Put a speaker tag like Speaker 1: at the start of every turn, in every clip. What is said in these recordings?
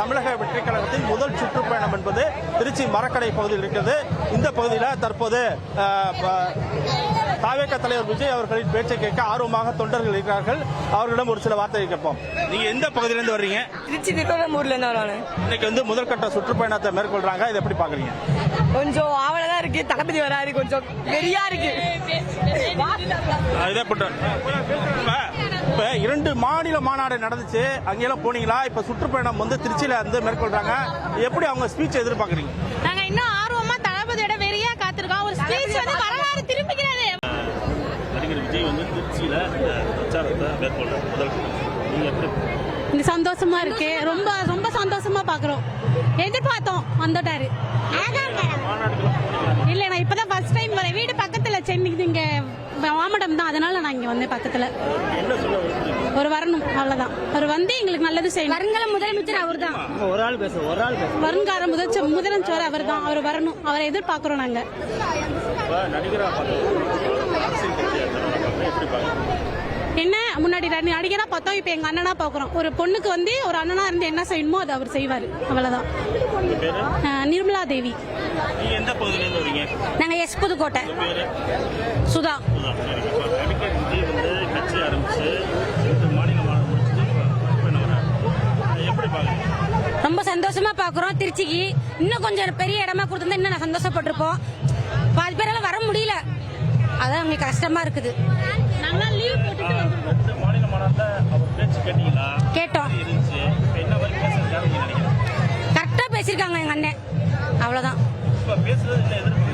Speaker 1: தமிழக வெற்றி கழகத்தின் முதல் சுற்றுப்பயணம் என்பது திருச்சி மரக்கடை பகுதியில் இருக்கிறது. இந்த பகுதியில் தற்போது தாவேக தலைவர் விஜய் அவர்களின் பேச்சை கேட்க ஆர்வமாக தொண்டர்கள் இருக்கிறார்கள். அவர்களிடம் ஒரு சில வார்த்தையை கேட்போம். நீங்க எந்த பகுதியிலிருந்து வர்றீங்க?
Speaker 2: திருச்சி திருக்கோணமூர்ல இருந்து வரானு
Speaker 1: இன்னைக்கு வந்து முதற்கட்ட சுற்றுப்பயணத்தை மேற்கொள்றாங்க. இதை எப்படி பாக்குறீங்க
Speaker 2: கொஞ்சம் ஆவலதான் இருக்கு. தளபதி வராரு. கொஞ்சம் வெறியா இருக்கு.
Speaker 1: இரண்டு மாநில மாநாடு நடந்துச்சு. அங்கெல்லாம் போனீங்களா? இப்ப சுற்றுப்பயணம் வந்து திருச்சியில வந்து மேற்கொள்றாங்க. எப்படி அவங்க ஸ்பீச் எதிர்பார்க்கறீங்க?
Speaker 3: நாங்க இன்னும் ஆர்வமா தளபதியோட வெறியா காத்திருக்கோம். ஒரு ஸ்பீச் வந்து வரலாறு திரும்பிக்கிறது
Speaker 1: நடிகர் விஜய் வந்து திருச்சியில பிரச்சாரத்தை மேற்கொள்றாரு. முதல் நீங்க எப்படி
Speaker 4: இந்த சந்தோஷமா இருக்கு. ரொம்ப ரொம்ப சந்தோஷமா பாக்குறோம். எதிர்பார்த்தோம் வந்துட்டாரு. இல்ல நான் இப்பதான் சென்னைக்கு இங்க மாமடம் தான். அதனால நான் இங்க வந்தேன் பக்கத்துல. ஒரு வரணும் அவ்வளவுதான். அவர் வந்து எங்களுக்கு நல்லது செய்யணும். வருங்கால முதலமைச்சர் அவர் தான்
Speaker 1: ஒரு ஆள் பேச ஒரு ஆள் பேச
Speaker 4: வருங்கால முதலமைச்சர் முதலமைச்சர் அவர் தான் அவர் வரணும் அவரை எதிர்பார்க்கிறோம் நாங்க.
Speaker 1: நடிகரா அரசியல் கட்சியா எப்படி பாக்குறீங்க
Speaker 4: என்ன முன்னாடி ரெண்டு நடிகரா பார்த்தோம் இப்ப எங்க அண்ணனா பாக்குறோம். ஒரு பொண்ணுக்கு வந்து ஒரு அண்ணனா இருந்து என்ன செய்யணுமோ அது அவர் செய்வாரு. அவ்வளவுதான். அஹ், நிர்மலா தேவி.
Speaker 1: நீங்க எந்த பகுதியில இருந்து வரீங்க?
Speaker 4: நாங்க எஸ் புதுக்கோட்டை. சுதா.
Speaker 5: ரொம்ப சந்தோஷமா பாக்குறோம் திருச்சிக்கு. இன்னும் கொஞ்சம் பெரிய இடமா கொடுத்திருந்தா இன்னும் சந்தோஷப்பட்டிருப்போம். பாதி பேரால வர முடியல. அதான் எங்களுக்கு கஷ்டமா இருக்குது. கேட்டோம்.
Speaker 1: எப்படி இருந்துச்சு? இப்ப என்ன மாதிரி பேசுறதுக்காக நீங்க நினைக்கிறேன்
Speaker 5: கரெக்டா பேசியிருக்காங்க எங்க அண்ணன். அவ்வளவுதான்.
Speaker 1: இப்ப பேசுறது இல்லை எதிர்ப்பு?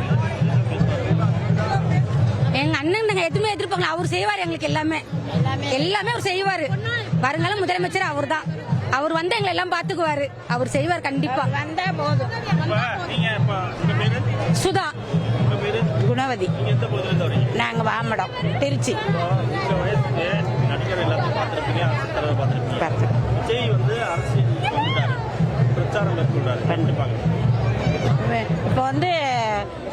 Speaker 5: எங்க அண்ணன் நாங்க எதுவுமே எதிர்ப்பாங்க அவர் செய்வார் எங்களுக்கு எல்லாமே. எல்லாமே. அவர் செய்வாரு. வருங்கால முதலமைச்சர் அவர் தான் அவர் வந்து எங்களை எல்லாம் பாத்துக்குவாரு. அவர் செய்வார் கண்டிப்பா. வந்தா போதும்.
Speaker 1: இப்ப நீங்க இப்ப உங்க பேரு?
Speaker 5: சுதா.
Speaker 6: குணவதி. நாங்கள் வாமடம் திருச்சி. இப்போ வந்து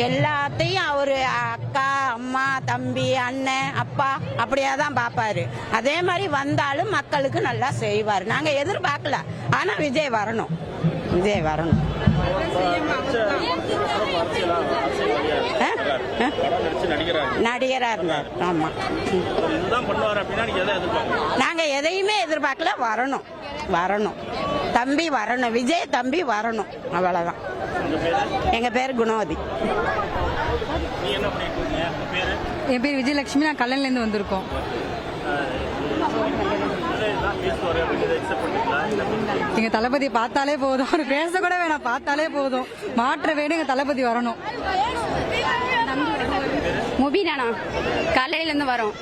Speaker 6: எல்லாத்தையும் அவர் அக்கா அம்மா தம்பி அண்ணன் அப்பா அப்படியே தான் பார்ப்பாரு அதே மாதிரி வந்தாலும் மக்களுக்கு நல்லா செய்வார். நாங்கள் எதிர்பார்க்கல. ஆனால் விஜய் வரணும். விஜய் வரணும். ஆ? ஆ?
Speaker 1: படம் நடிச்சு நடிகரா?
Speaker 6: நடிகரா இருந்தார். ஆமா. ம்.
Speaker 1: அவர் இதுதான் பண்ணுவார் அப்படின்னா நீங்க எதை எதிர்பார்க்கணும்
Speaker 6: நாங்க எதையுமே எதிர்பார்க்கல. வரணும். வரணும். தம்பி வரணும். விஜய் தம்பி வரணும். அவ்வளவுதான்.
Speaker 1: உங்க பேரு?
Speaker 6: எங்க பேர் குணவதி.
Speaker 2: என் பேர் விஜயலட்சுமி. நான் கல்லன்ல இருந்து வந்திருக்கோம் எங்க தளபதி பார்த்தாலே போதும். அவர் பேச கூட வேணாம். பார்த்தாலே போதும். மாற்ற வேணும். எங்க தளபதி வரணும்.
Speaker 5: முபீனாண்ணா காலையில இருந்து வரோம்.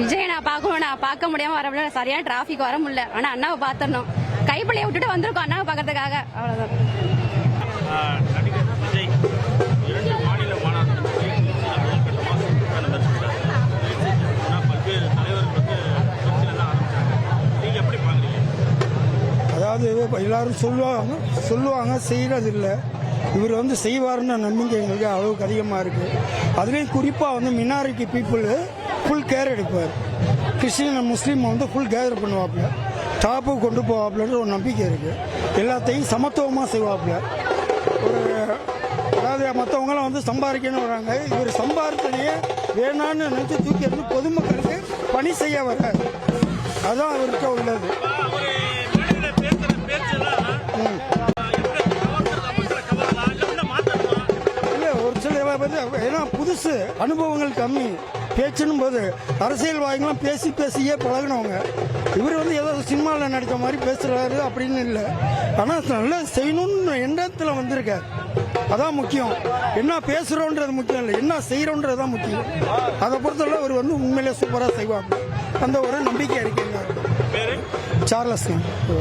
Speaker 5: விஜய் நான் பார்க்கணும் நான் பார்க்க முடியாம வர முடியல. சரியான டிராபிக் வர முடியல. ஆனா அண்ணாவை பார்த்துடணும். கைப்பிள்ளைய விட்டுட்டு வந்திருக்கோம் அண்ணாவை பார்க்கறதுக்காக. அவ்வளவுதான்.
Speaker 1: நடிகர் விஜய் இரண்டு மாநில மாநாடு முதற்கட்டமாக சுற்றுப்பயணம் மேற்கொண்டார் ஆனா பல்வேறு தலைவர்கள் வந்து பிரச்சனை தான் ஆரம்பிச்சாங்க. நீங்க எப்படி பாக்குறீங்க
Speaker 7: அதாவது இப்ப எல்லாரும் சொல்லுவாங்க சொல்லுவாங்க செய்கிறது இல்லை இவர் வந்து செய்வார்னு நம்பிக்கை எங்களுக்கு அளவுக்கு அதிகமாக இருக்குது அதுலேயும் குறிப்பாக வந்து மினாரிட்டி பீப்புள் ஃபுல் கேர் எடுப்பார் கிறிஸ்டின் முஸ்லீம் வந்து ஃபுல் கேதர் பண்ணுவாப்புல டாப்பு கொண்டு போவாப்புலன்ற ஒரு நம்பிக்கை இருக்குது எல்லாத்தையும் சமத்துவமாக செய்வாப்புல ஒரு அதாவது மற்றவங்களாம் வந்து சம்பாதிக்கணும்னு வராங்க இவர் சம்பாதித்தனையே வேணான்னு நினச்சி தூக்கி வந்து பொதுமக்களுக்கு பணி செய்ய வர அதுதான் அவருக்கு உள்ளது ஏன்னா புதுசு அனுபவங்கள் கம்மி. பேச்சுன்னு போது அரசியல் வாய்ங்களாம் பேசி பேசியே பழகினவங்க. இவர் வந்து ஏதோ சினிமாவில் நடித்த மாதிரி பேசுறாரு அப்படின்னு இல்லை. ஆனால் நல்லா செய்யணும்னு எண்ணத்தில் வந்திருக்கார்? அதான் முக்கியம். என்ன பேசுறோன்றது முக்கியம் இல்லை. என்ன செய்யறோன்றது தான் முக்கியம். அதை பொறுத்தவரை அவர் வந்து உண்மையிலே சூப்பராக செய்வாங்க அந்த ஒரு நம்பிக்கை இருக்குங்க சார்லஸ்